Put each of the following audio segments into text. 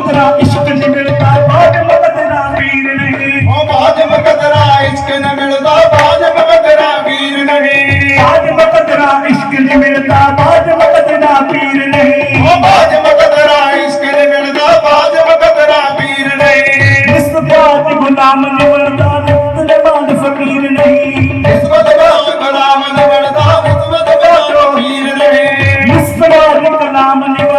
मुकदरा इश्क नहीं मिलता बाज मुकदरा वीर नहीं ओ बाज मुकदरा इश्क नहीं मिलता बाज मुकदरा वीर नहीं बाज मुकदरा इश्क नहीं मिलता बाज मुकदरा वीर नहीं ओ बाज मुकदरा इश्क नहीं मिलता बाज मुकदरा वीर नहीं इस बात गुलाम नहीं बनता नित्य निबाद फकीर नहीं इस बात गुलाम नहीं बनता नित्य निबाद फकीर नहीं इस बात गुलाम नहीं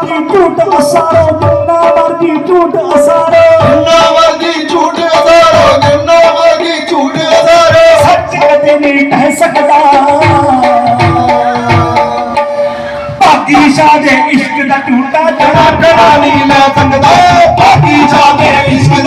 ਵਰਗੀ ਝੂਠ ਅਸਾਰੋ ਜਿੰਨਾ ਵਰਗੀ ਝੂਠ ਅਸਾਰੋ ਜਿੰਨਾ ਵਰਗੀ ਝੂਠ ਅਸਾਰੋ ਜਿੰਨਾ ਵਰਗੀ ਝੂਠ ਅਸਾਰੋ ਸੱਚ ਕਦੇ ਨਹੀਂ ਕਹਿ ਸਕਦਾ ਭਾਗੀ ਸ਼ਾਹ ਦੇ ਇਸ਼ਕ ਦਾ ਝੂਠਾ ਜਣਾ ਕਰਾ ਨਹੀਂ ਲੈ ਸਕਦਾ ਭਾਗੀ ਸ਼ਾਹ ਦੇ ਇਸ਼ਕ